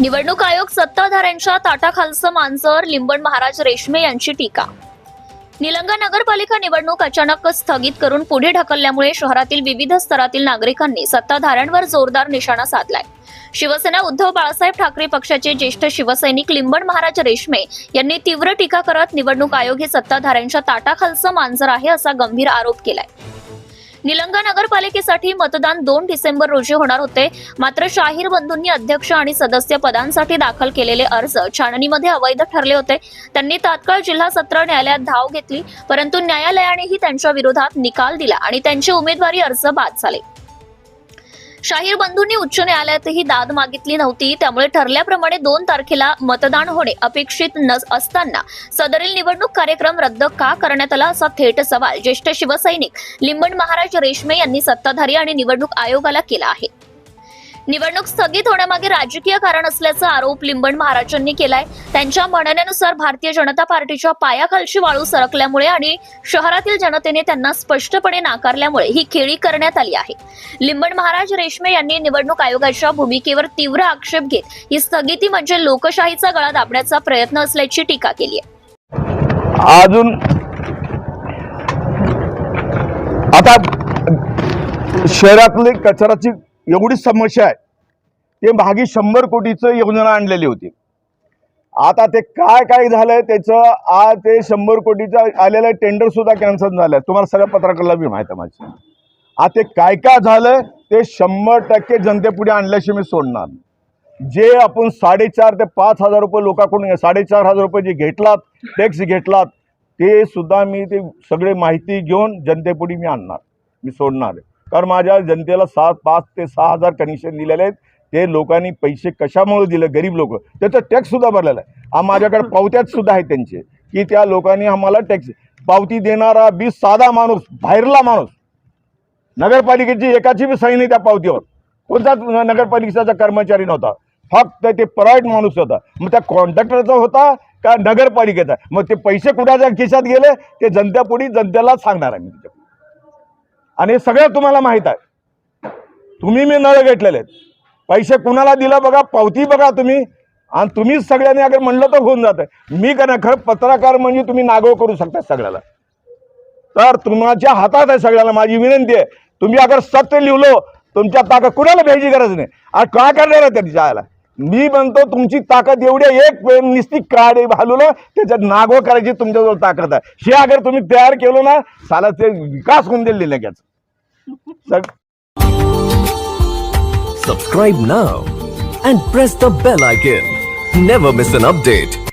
निवडणूक आयोग सत्ताधाऱ्यांच्या ताटाखालचं मांजर लिंबण महाराज रेशमे यांची टीका. निलंगा नगरपालिका निवडणूक अचानक स्थगित करून पुढे ढकलल्यामुळे शहरातील विविध स्तरातील नागरिकांनी सत्ताधाऱ्यांवर जोरदार निशाणा साधलाय. शिवसेना उद्धव बाळासाहेब ठाकरे पक्षाचे ज्येष्ठ शिवसैनिक लिंबण महाराज रेशमे यांनी तीव्र टीका करत निवडणूक आयोग हे सत्ताधाऱ्यांच्या ताटाखालचं मांजर आहे असा गंभीर आरोप केलाय. निलंगा नगरपालिकेसाठी मतदान दोन डिसेंबर रोजी होणार होते. मात्र शाहीर बंधूंनी अध्यक्ष आणि सदस्य पदांसाठी दाखल केलेले अर्ज छाननीमध्ये अवैध ठरले होते. त्यांनी तात्काळ जिल्हा सत्र न्यायालयात धाव घेतली परंतु न्यायालयानेही त्यांच्या विरोधात निकाल दिला आणि त्यांचे उमेदवारी अर्ज बाद झाले. शाहीर बंधूंनी उच्च न्यायालयातही दाद मागितली नव्हती. त्यामुळे ठरल्याप्रमाणे दोन तारखेला मतदान होणे अपेक्षित न असताना सदरील निवडणूक कार्यक्रम रद्द का करण्यात आला असा थेट सवाल ज्येष्ठ शिवसैनिक लिंबण महाराज रेशमे यांनी सत्ताधारी आणि निवडणूक आयोगाला केला आहे. निवडणूक स्थगित होण्यामागे राजकीय कारण असल्याचा आरोप लिंबण महाराजांनी केलाय. त्यांच्या म्हणण्यानुसार भारतीय जनता पार्टीच्या पायाखालची वाळू सरकल्यामुळे आणि शहरातील जनतेने त्यांना स्पष्टपणे नाकारल्यामुळे ही खेळी करण्यात आली आहे. लिंबण महाराज रेशमे यांनी निवडणूक आयोगाच्या भूमिकेवर तीव्र आक्षेप घेत ही स्थगिती म्हणजे लोकशाहीचा गळा दाबण्याचा प्रयत्न असल्याची टीका केली आहे. अजून आता शहरातली कचऱ्याची एवढी समस्या आहे. ते मागे शंभर कोटीचं योजना आणलेली होती. आता ते काय काय झालंय त्याचं आज ते शंभर कोटीचं आलेलं टेंडर सुद्धा कॅन्सल झालंय. तुम्हाला सगळ्या पत्रकारला मी माहिती आहे माझी. आता ते काय काय झालंय ते शंभर टक्के जनतेपुढे आणल्याशिवाय मी सोडणार जे आपण साडेचार ते पाच हजार रुपये लोकांकडून साडेचार हजार रुपये जे घेतलात टॅक्स घेतलात ते सुद्धा मी ते सगळे माहिती घेऊन जनतेपुढे मी आणणार मी सोडणार आहे. कारण माझ्या जनतेला सात पाच ते सहा हजार कनेक्शन दिलेले आहेत. ते लोकांनी पैसे कशामुळे दिले? गरीब लोक. त्याचं टॅक्स सुद्धा भरलेला आहे. हा माझ्याकडे पावत्यात सुद्धा आहेत त्यांचे. की त्या लोकांनी आम्हाला टॅक्स पावती देणारा बी साधा माणूस बाहेरला माणूस नगरपालिकेची एकाची बी सही नाही त्या पावतीवर. कोणताच नगरपालिकेचा कर्मचारी नव्हता. फक्त ते प्रायव्हेट माणूस होता. मग त्या कॉन्ट्रॅक्टरचा होता का नगरपालिकेचा? मग ते पैसे कुणाच्या खिशात गेले? ते जनतेपुढे जनतेला सांगणार आहे मी आणि हे सगळं तुम्हाला माहीत आहे. तुम्ही मी नळ घेतलेले आहेत. पैसे कुणाला दिला बघा पावती बघा तुम्ही. आणि तुम्हीच सगळ्यांनी अगर म्हणलं तर होऊन जातं मी का नाही खरं पत्रकार म्हणजे तुम्ही नागव करू शकता सगळ्याला. तर तुमच्या हातात आहे सगळ्याला माझी विनंती आहे. तुम्ही अगर सत्य लिहिलो तुमच्या ताकद कुणाला भ्यायची गरज नाही. आज काय करणार आहे त्यांच्या जायला मी म्हणतो तुमची ताकद एवढी आहे, एक निस्ती काढ घालून त्याच्यात नागो करायची तुमच्याजवळ ताकद आहे. हे अगर तुम्ही तयार केलं ना साला ते विकास होऊन दिले लगेच. Subscribe Subscribe and press the bell icon never miss an update.